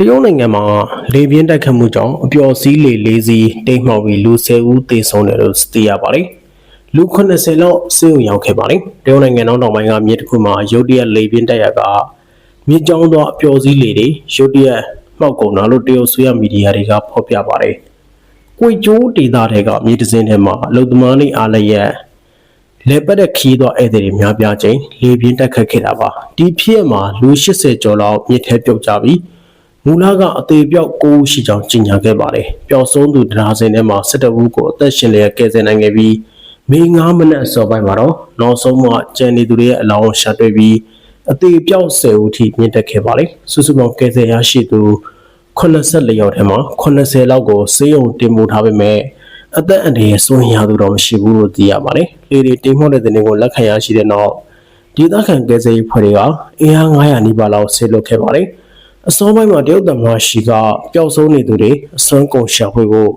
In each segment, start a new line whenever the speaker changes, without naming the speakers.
တရုတ်နိုင်ငံမှာလေပြင်းတိုက်ခတ်မှုကြောင့်အပျော်စီးလေလေးစီးတိမ်မှောက်ပြီးလူ10ဦးသေဆုံးတယ်လို့သိရပါတယ်။လူ80လောက်ဆေးရုံရောက်ခဲ့ပါတယ်။တရုတ်နိုင်ငံနောက်တောင်ပိုင်းကမြေတစ်ခုမှာရုတ်တရက်လေပြင်းတိုက်ရကမြေကြောင်းသောအပျော်စီးလေတွေရုတ်တရက်မှောက်ကုန်တာလို့တရုတ်ဆွေရမီဒီယာတွေကဖော်ပြပါတယ်။ကိုကျိုးဒေသတွေကမြေတစင်းထဲမှာအလုသမားနေအားလည်းရက်လေပတ်တဲ့ခီးသောဧည့်သည်တွေများပြားချိန်လေပြင်းတက်ခတ်ခဲ့တာပါဒီဖြစ်မှာလူ80ကျော်လောက်မြစ်ထဲပြုတ်ကြပြီး မူလကအသေးပြောက်9ဦးရှိကြောင်းကြေညာခဲ့ပါတယ်ပျောက်ဆုံးသူတရားစင်ထဲမှာ17ဦးကိုအသက်ရှင်လျက်ကယ်ဆယ်နိုင်ခဲ့ပြီးမေ9မိနစ်အစောပိုင်းမှာတော့နောက်ဆုံးမှကျန်နေသူတွေရဲ့အလောင်းရှာတွေ့ပြီးအသေးပြောက်10ဦးထိမြင့်တက်ခဲ့ပါတယ်စုစုပေါင်းကယ်ဆယ်ရရှိသူ84ယောက်ထဲမှာ80လောက်ကိုစေးရုံတင်ပို့ထားပေမဲ့အသက်အန္တရာယ်စိုးရိမ်ရသူတော့မရှိဘူးလို့သိရပါတယ်။လေတွေတိမ်မှောက်တဲ့တဲ့နေကိုလက်ခံရရှိတဲ့နောက်ဒေသခံကယ်ဆယ်ရေးဖွဲ့တွေကအင်အား900နီးပါးလောက်ဆေးလွတ်ခဲ့ပါတယ်။ အစောပိုင်းမှာတရုတ်သမ္မတရှီကပျောက်ဆုံးနေသူတွေအစွမ်းကုန်ရှာဖွေဖို့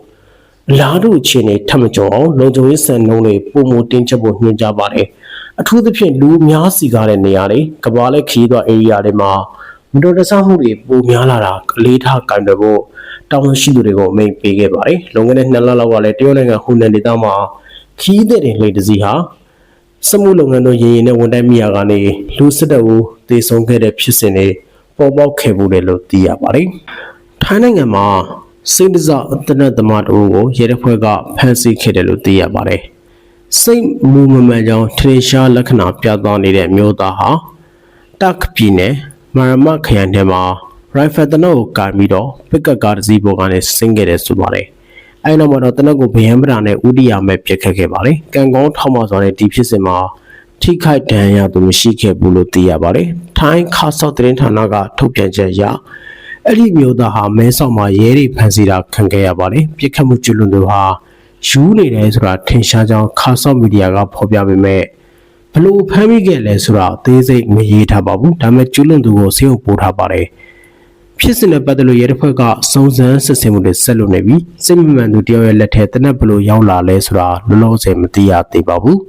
အလားတူအခြေအနေထပ်မကျော်အောင်လုံခြုံရေးစံနှုန်းတွေပုံမတင်ချက်ဖို့ညွှန်ကြားပါတယ်။အထူးသဖြင့်လူအများစီကားတဲ့နေရာတွေကဘာလဲခီးသွား area တွေမှာမတော်တဆမှုတွေပိုများလာတာအလေးထားကင်တယ်ဖို့တာဝန်ရှိသူတွေကိုအမိန့်ပေးခဲ့ပါတယ်။လွန်ခဲ့တဲ့နှစ်လလောက်ကလည်းတရုတ်နိုင်ငံဟူနန်ဒေသမှာခီးတဲ့တွေလေတစီဟာစမှုလုပ်ငန်းတို့ရင်းရင်နဲ့ဝန်တိုင်းမိယာကနေလူစစ်တပ်ဦးတေဆုံးခဲ့တဲ့ဖြစ်စဉ်တွေ ပေါ်ပေါက်ခဲ့မှုတယ်လို့သိရပါတယ်။ထိုင်းနိုင်ငံမှာစိတ်ဒဇအတနတ်သမားတို့ကိုရဲတပ်ဖွဲ့ကဖမ်းဆီးခဲ့တယ်လို့သိရပါတယ်။စိတ်မူမမှန်ကြောင်းထင်ရှားလက္ခဏာပြသနေတဲ့မျိုးသားဟာတက်ပြည်နယ်မာရမခရိုင်ထဲမှာရိုင်ဖယ်တနုတ်ကိုကာပြီးတော့ပစ်ကတ်ကားတစ်စီးပေါ်ကနေဆင်းခဲ့တယ်ဆိုပါတယ်။အဲဒီနောက်မှာတော့တနုတ်ကိုဗယံပရာနဲ့ဥဒိယာမဲ့ပြစ်ခတ်ခဲ့ပါတယ်။ကံကောင်းထောက်မစွာနဲ့ဒီဖြစ်စဉ်မှာ ထိခိုက်ဒဏ်ရာသူမရှိခဲ့ဘူးလို့သိရပါတယ်။ထိုင်းခါဆော့သတင်းဌာနကထုတ်ပြန်ချက်အရအဲ့ဒီမျိုးသားဟာမဲဆောက်မှာရဲတွေဖမ်းဆီးတာခံခဲ့ရပါတယ်။ပြစ်ခတ်မှုကျွလွန်သူဟာယူနေတယ်ဆိုတာထင်ရှားကြောင်းခါဆော့မီဒီယာကဖော်ပြပေမဲ့ဘလို့ဖမ်းမိခဲ့လဲဆိုတာအသေးစိတ်မရေးထားပါဘူးဒါပေမဲ့ကျွလွန်သူကိုစေုပ်ပို့ထားပါတယ်ဖြစ်စဉ်နဲ့ပတ်သက်လို့ရဲတပ်ဖွဲ့ကစုံစမ်းစစ်ဆေးမှုတွေဆက်လုပ်နေပြီးစစ်မှန်သူတယောက်ရဲ့လက်ထဲတနက်ဘလို့ရောက်လာလဲဆိုတာလောလောဆယ်မသိရသေးပါဘူး